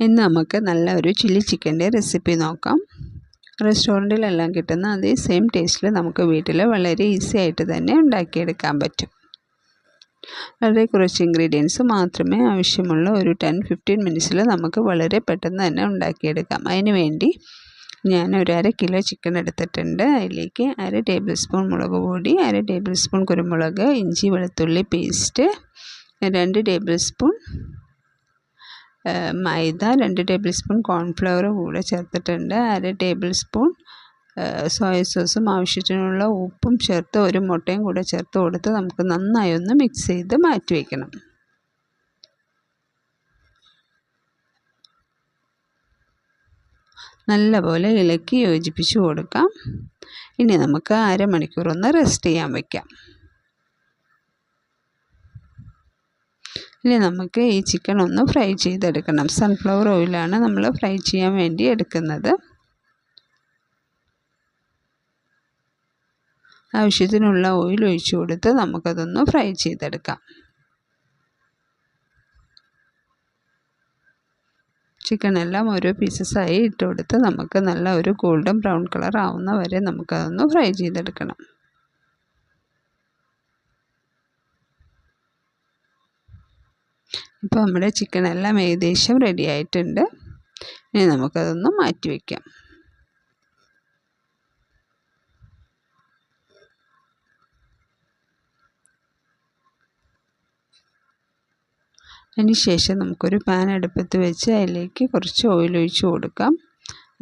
ഇന്ന് നമുക്ക് നല്ല ഒരു ചില്ലി ചിക്കന്റെ റെസിപ്പി നോക്കാം. റെസ്റ്റോറന്റിലെല്ലാം കിട്ടുന്ന അതേ സെയിം ടേസ്റ്റിൽ നമുക്ക് വീട്ടിൽ വളരെ ഈസി ആയിട്ട് തന്നെ ഉണ്ടാക്കിയെടുക്കാൻ പറ്റും. വളരെ കുറച്ച് ഇൻഗ്രീഡിയൻസ് മാത്രമേ ആവശ്യമുള്ള ഒരു ടെൻ ഫിഫ്റ്റീൻ മിനിറ്റ്സിൽ നമുക്ക് വളരെ പെട്ടെന്ന് തന്നെ ഉണ്ടാക്കിയെടുക്കാം. അതിന് വേണ്ടി ഞാൻ ഒരു അര കിലോ ചിക്കൻ എടുത്തിട്ടുണ്ട്. അതിലേക്ക് അര ടേബിൾ സ്പൂൺ മുളക് പൊടി അര ടേബിൾ സ്പൂൺ കുരുമുളക് ഇഞ്ചി വെളുത്തുള്ളി പേസ്റ്റ് രണ്ട് ടേബിൾ സ്പൂൺ മൈദ രണ്ട് ടേബിൾ സ്പൂൺ കോൺഫ്ലവർ കൂടെ ചേർത്തിട്ടുണ്ട്. അര ടേബിൾ സ്പൂൺ സോയ സോസും ആവശ്യത്തിനുള്ള ഉപ്പും ചേർത്ത് ഒരു മുട്ടയും കൂടെ ചേർത്ത് കൊടുത്ത് നമുക്ക് നന്നായി ഒന്ന് മിക്സ് ചെയ്ത് മാറ്റി വയ്ക്കണം നല്ലപോലെ ഇളക്കി യോജിപ്പിച്ച് കൊടുക്കാം. ഇനി നമുക്ക് അരമണിക്കൂർ ഒന്ന് റെസ്റ്റ് ചെയ്യാൻ വയ്ക്കാം ഇനി നമുക്ക് ഈ ചിക്കൻ ഒന്ന് ഫ്രൈ ചെയ്തെടുക്കണം. സൺഫ്ലവർ ഓയിലാണ് നമ്മൾ ഫ്രൈ ചെയ്യാൻ വേണ്ടി എടുക്കുന്നത്. ആവശ്യത്തിനുള്ള ഓയിൽ ഒഴിച്ചു കൊടുത്ത് നമുക്കതൊന്ന് ഫ്രൈ ചെയ്തെടുക്കാം. ചിക്കൻ എല്ലാം ഓരോ പീസസായി ഇട്ട് കൊടുത്ത് നമുക്ക് നല്ല ഒരു ഗോൾഡൻ ബ്രൗൺ കളർ ആവുന്ന വരെ നമുക്കതൊന്ന് ഫ്രൈ ചെയ്തെടുക്കണം. ഇപ്പോൾ നമ്മുടെ ചിക്കൻ എല്ലാം ഏകദേശം റെഡി ആയിട്ടുണ്ട്. ഇനി നമുക്കതൊന്ന് മാറ്റി വയ്ക്കാം അതിന് ശേഷം നമുക്കൊരു പാൻ അടുപ്പത്ത് വെച്ച് അതിലേക്ക് കുറച്ച് ഓയിൽ ഒഴിച്ച് കൊടുക്കാം.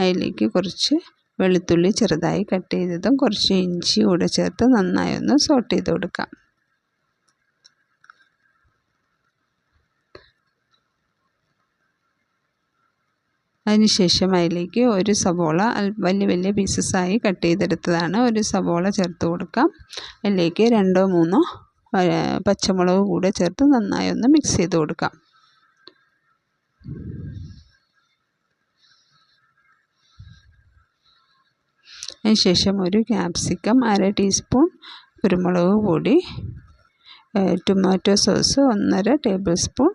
അതിലേക്ക് കുറച്ച് വെളുത്തുള്ളി ചെറുതായി കട്ട് ചെയ്തതും കുറച്ച് ഇഞ്ചി കൂടെ ചേർത്ത് നന്നായി ഒന്ന് സോട്ട് ചെയ്ത് കൊടുക്കാം. അതിനുശേഷം അതിലേക്ക് ഒരു സവോള വലിയ വലിയ പീസസായി കട്ട് ചെയ്തെടുത്തതാണ്. ഒരു സവോള ചേർത്ത് കൊടുക്കാം. അതിലേക്ക് രണ്ടോ മൂന്നോ പച്ചമുളക് കൂടെ ചേർത്ത് നന്നായി ഒന്ന് മിക്സ് ചെയ്ത് കൊടുക്കാം. അതിനുശേഷം ഒരു ക്യാപ്സിക്കം അര ടീസ്പൂൺ കുരുമുളക് പൊടി ടൊമാറ്റോ സോസ് ഒന്നര ടേബിൾ സ്പൂൺ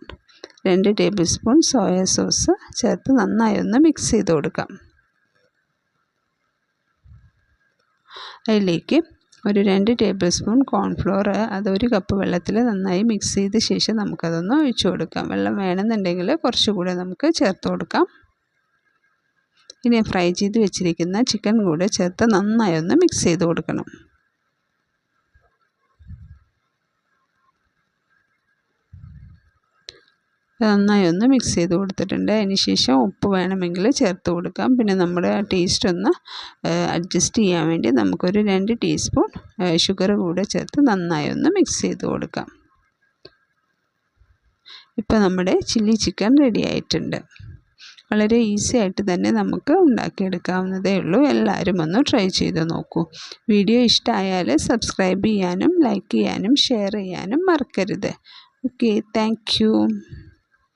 രണ്ട് ടേബിൾ സ്പൂൺ സോയ സോസ് ചേർത്ത് നന്നായി ഒന്ന് മിക്സ് ചെയ്ത് കൊടുക്കാം. അതിലേക്ക് ഒരു രണ്ട് ടേബിൾ സ്പൂൺ കോൺഫ്ലോർ അത് ഒരു കപ്പ് വെള്ളത്തിൽ നന്നായി മിക്സ് ചെയ്ത ശേഷം നമുക്കതൊന്ന് ഒഴിച്ചു കൊടുക്കാം. വെള്ളം വേണമെന്നുണ്ടെങ്കിൽ കുറച്ചുകൂടെ നമുക്ക് ചേർത്ത് കൊടുക്കാം. ഇനി ഫ്രൈ ചെയ്ത് വെച്ചിരിക്കുന്ന ചിക്കൻ കൂടെ ചേർത്ത് നന്നായി ഒന്ന് മിക്സ് ചെയ്ത് കൊടുക്കണം. നന്നായി ഒന്ന് മിക്സ് ചെയ്ത് കൊടുത്തിട്ടുണ്ട്. അതിന് ശേഷം ഉപ്പ് വേണമെങ്കിൽ ചേർത്ത് കൊടുക്കാം. പിന്നെ നമ്മുടെ ടേസ്റ്റ് ഒന്ന് അഡ്ജസ്റ്റ് ചെയ്യാൻ വേണ്ടി നമുക്കൊരു രണ്ട് ടീസ്പൂൺ ഷുഗർ കൂടെ ചേർത്ത് നന്നായി ഒന്ന് മിക്സ് ചെയ്ത് കൊടുക്കാം. ഇപ്പോൾ നമ്മുടെ ചില്ലി ചിക്കൻ റെഡി ആയിട്ടുണ്ട്. വളരെ ഈസി ആയിട്ട് തന്നെ നമുക്ക് ഉണ്ടാക്കിയെടുക്കാവുന്നതേ ഉള്ളൂ. എല്ലാവരും ഒന്ന് ട്രൈ ചെയ്ത് നോക്കൂ. വീഡിയോ ഇഷ്ടമായാൽ സബ്സ്ക്രൈബ് ചെയ്യാനും ലൈക്ക് ചെയ്യാനും ഷെയർ ചെയ്യാനും മറക്കരുത്. Okay thank